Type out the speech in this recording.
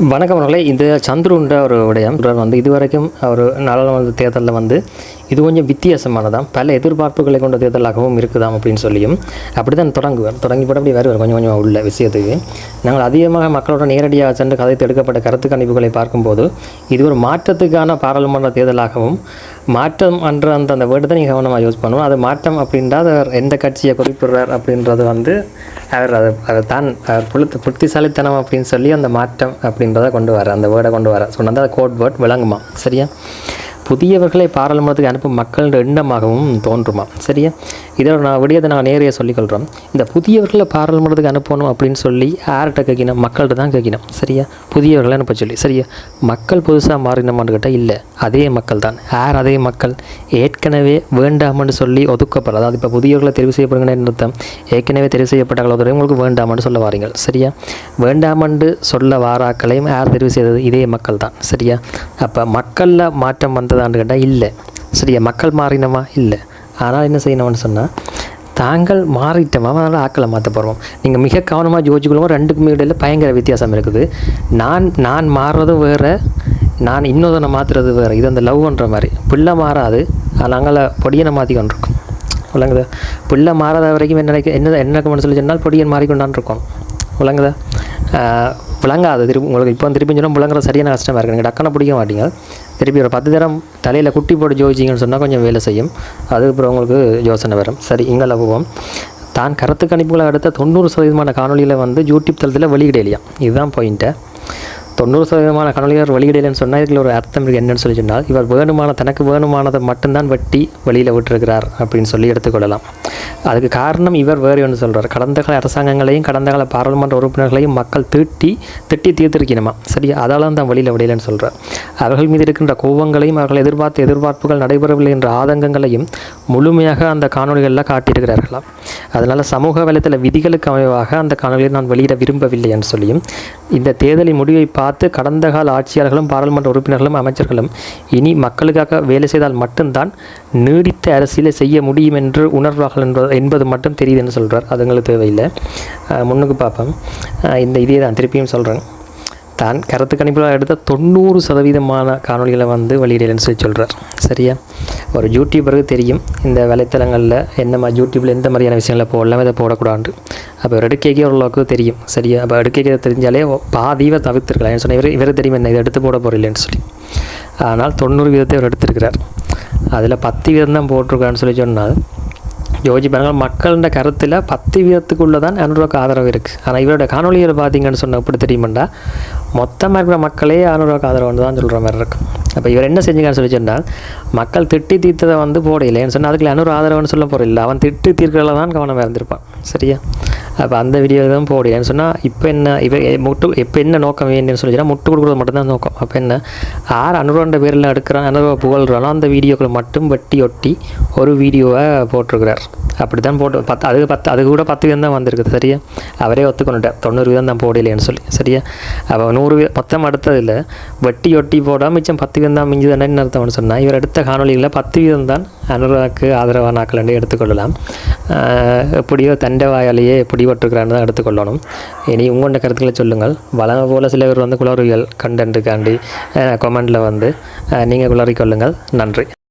வணக்கம் அவர்களே. இந்த சந்துருன்ற ஒரு விடயம். வந்து இதுவரைக்கும் ஒரு நாடாளுமன்ற தேர்தலில் வந்து இது கொஞ்சம் வித்தியாசமானதான் பல எதிர்பார்ப்புகளை கொண்ட தேர்தலாகவும் இருக்குதாம் அப்படின்னு சொல்லியும் அப்படி தான் தொடங்குவார். தொடங்கி போட்டு அப்படி வருவார். கொஞ்சம் கொஞ்சம் உள்ள விஷயத்துக்கு. நாங்கள் அதிகமாக மக்களோட நேரடியாக சென்று கதைத்து எடுக்கப்பட்ட கருத்து கணிப்புகளை பார்க்கும்போது இது ஒரு மாற்றத்துக்கான பாராளுமன்ற தேர்தலாகவும் மாற்றம் என்ற அந்த அந்த வேர்டு தான் நீங்கள் கவனமாக யூஸ் பண்ணுவோம் அது மாற்றம் அப்படின்றா அவர் எந்த கட்சியை குறிப்பிடுறார் அப்படின்றது வந்து அவர் அது அதை தான் அவர் புளுத்து புத்திசாலித்தனம் அப்படின்னு சொல்லி அந்த மாற்றம் அப்படின்றத கொண்டு வர அந்த வேர்டை கொண்டு வர சொன்னது அது கோட் வேர்ட் விளங்குமா? சரியா? புதியவர்களை பாராளுமன்றத்துக்கு அனுப்பும் மக்களின் எண்ணமாகவும் தோன்றுமா? சரியா? இதோட நான் விடியதை நான் நேரையே சொல்லிக்கொள்கிறோம் இந்த புதியவர்களை பாராளுமன்றத்துக்கு அனுப்பணும் அப்படின்னு சொல்லி யார்கிட்ட கேட்கணும்? மக்கள்கிட்ட தான் கேட்கணும். சரியா? புதியவர்களை அனுப்ப சொல்லி. சரியா? மக்கள் புதுசாக மாறினமான்னு கேட்டால் இல்லை. அதே மக்கள் தான். யார் அதே மக்கள்? ஏற்கனவே வேண்டாம்னு சொல்லி ஒதுக்கப்படுற அதாவது இப்போ புதியவர்களை தெரிவு செய்யப்படுங்கன்னு அர்த்தம்? ஏற்கனவே தெரிவு செய்யப்பட்ட உங்களுக்கு வேண்டாம்னு சொல்ல வாரீங்கள் சரியா? வேண்டாமன்று சொல்ல வாராக்களையும் யார் தெரிவு செய்தது? இதே மக்கள் தான். சரியா? அப்போ மக்களில் மாற்றம் மாறுதான்னு கேட்டால் இல்லை. சரியா? மக்கள் மாறினமா இல்லை. ஆனால் என்ன செய்யணும்னு சொன்னால் தாங்கள் மாறிட்டோமா அதனால் ஆக்களை மாற்ற போகிறோம் நீங்கள் மிக கவனமாக யோசிச்சுக்கொள்ளும் ரெண்டுக்குமே இடையில் பயங்கர வித்தியாசம் இருக்குது. நான் நான் மாறுறதும் வேறு நான் இன்னொருத்தனை மாற்றுறது வேறு. இது அந்த லவ்ன்ற மாதிரி. பிள்ளை மாறாது. நாங்கள் பொடியனை மாற்றி இருக்கோம். விளங்குதா? பிள்ளை மாறாத வரைக்கும் என்ன நினைக்க என்ன என்ன சொல்லி சொன்னால் பொடியன் மாறிக்கொண்டான் இருக்கோம். விளங்குதா? விளங்காது. திருப்பி உங்களுக்கு இப்போ திருப்பி சொன்னால் விளங்குற சரியான கஷ்டமாக இருக்குது நீங்கள் டக்குன்னு பிடிக்க மாட்டீங்க. திருப்பி ஒரு பத்து தரம் தலையில் குட்டி போட்டு ஜோதிச்சிங்கன்னு சொன்னால் கொஞ்சம் வேலை செய்யும். அதுக்கப்புறம் உங்களுக்கு யோசனை வரும். சரி இங்கே போவோம். தான் கருத்து கணிப்புகளை அடுத்த தொண்ணூறு சதவீதமான காணொலியில் வந்து யூடியூப் தளத்தில் வெளியிடலையா? இதுதான் பாயிண்ட்டை தொண்ணூறு சதவீதமான கடவுளியர் வெளியிடலைன்னு சொன்னால் இதில் ஒரு அர்த்தம் இருக்குது என்னன்னு சொல்லி சொன்னால் இவர் வேணுமான தனக்கு வேணுமானதை மட்டும்தான் வெட்டி வெளியில் விட்டுருக்கிறார் அப்படின்னு சொல்லி எடுத்துக்கொள்ளலாம். அதுக்கு காரணம் இவர் வேறு ஒன்று சொல்கிறார் கடந்த கால அரசாங்கங்களையும் கடந்த கால பாராளுமன்ற உறுப்பினர்களையும் மக்கள் திட்டி திட்டி தீர்த்திருக்கணுமா? சரி அதால தான் வெளியில் விடையிலன்னு சொல்கிறார் அவர்கள் மீது இருக்கின்ற கோபங்களையும் அவர்கள் எதிர்பார்த்த எதிர்பார்ப்புகள் நடைபெறவில்லை என்ற ஆதங்கங்களையும் முழுமையாக அந்த காணொலிகளில் காட்டியிருக்கிறார்களாம். அதனால் சமூக வலைத்தள விதிகளுக்கு அமைவாக அந்த காணொலியை நான் வெளியிட விரும்பவில்லை என்று சொல்லியும் இந்த தேர்தலின் முடிவை பார்த்து கடந்த கால ஆட்சியாளர்களும் பாராளுமன்ற உறுப்பினர்களும் அமைச்சர்களும் இனி மக்களுக்காக வேலை செய்தால் மட்டும்தான் நீடித்த அரசியலை செய்ய முடியும் என்று உணர்வார்கள் என்பது என்பது மட்டும் தெரியுதுன்னு சொல்கிறார் அதுங்களுக்கு தேவையில்லை. முன்னுக்கு பார்ப்போம். இந்த இதே தான் திருப்பியும் சொல்கிறேன் தான் கருத்து கணிப்பில் எடுத்த தொண்ணூறு சதவீதமான காணொலிகளை வந்து வெளியிடலன்னு சொல்லி சொல்கிறார் சரியா? ஒரு யூடியூபருக்கு தெரியும் இந்த வலைத்தளங்களில் என்ன மாதிரி யூடியூப்பில் எந்த மாதிரியான விஷயங்களை போடலாம் இதை போடக்கூடாது அப்போ ஒரு எடுக்கைக்கே ஓரளவுக்கு தெரியும். சரியா? அப்போ எடுக்கைக்கு தெரிஞ்சாலே பாதிவை தவிர்த்துருக்கலாம். ஏன்னு சொன்னால் இவர் இவர் தெரியும் என்ன இதை எடுத்து போட போகிறீங்களேன்னு சொல்லி. ஆனால் தொண்ணூறு வீதத்தை இவர் எடுத்திருக்கிறார். அதில் பத்து வீதம் தான் போட்டிருக்கான்னு சொல்லி சொன்னால் யோஜி பாருங்க மக்களோட கருத்தில் பத்து வீதத்துக்குள்ளே தான் அனுராக்கு ஆதரவு இருக்குது ஆனால் இவரோட காணொலியில் பார்த்தீங்கன்னு சொன்ன எப்படி தெரியுமாண்டா? மொத்தமாக இருக்கிற மக்களே அனுராக்கு ஆதரவுன்னு தான் சொல்கிற மாதிரி இருக்கும் அப்போ இவர் என்ன செஞ்சுக்கான்னு சொல்லி சொன்னால் மக்கள் திட்டி தீர்த்ததை வந்து போடையில்லைன்னு சொன்னால் அதுக்குள்ள அனுர ஆதரவுன்னு சொல்ல போகிறதில்ல அவன் திட்டு தீர்க்கிறதுல தான் கவனமாக இருந்திருப்பான். சரியா? அப்போ அந்த வீடியோ தான் போடையில்லைன்னு சொன்னால் இப்போ என்ன இப்போ எ- முட்டு இப்போ என்ன நோக்கம் வேண்டும்னு சொல்லி சொன்னால் முட்டு கொடுக்குறது மட்டும்தான் நோக்கம். அப்போ என்ன? யார் அனுரோண்ட பேரில் எடுக்கிறான் அனுரவ புகழ்றானோ அந்த வீடியோக்களை மட்டும் வெட்டி ஒட்டி ஒரு வீடியோவை போட்டிருக்கிறார். அப்படி தான் போட்டு பத்து அது பத்து அது கூட பத்து வீதம் தான் வந்திருக்குது சரியா? அவரே ஒத்துக்கொண்டுட்டார். தொண்ணூறு வீதம் தான் போடலைன்னு சொல்லி சரியா? அப்போ நூறு வீதம் மொத்தம் அடுத்ததில் வெட்டி ஒட்டி போடாமல் மிச்சம் பத்து வீதம் தான் மிஞ்சுது என்ன அர்த்தம்னு சொன்னால் இவர் எடுத்த காணொலியில் பத்து வீதம் தான் அனுராக்கு ஆதரவான நாக்கள் என்று எடுத்துக்கொள்ளலாம். எப்படியோ தண்டை வாயாலேயே எப்படி பட்டிருக்கிறான்னு தான் எடுத்துக்கொள்ளணும். இனி உங்களோட கருத்துக்களை சொல்லுங்கள். வளமை போல் சில பேர் வந்து குளறுகள் கண்டென்ட்டுக்காண்டி கமெண்டில் வந்து நீங்கள் குளறிக்கொள்ளுங்கள். நன்றி.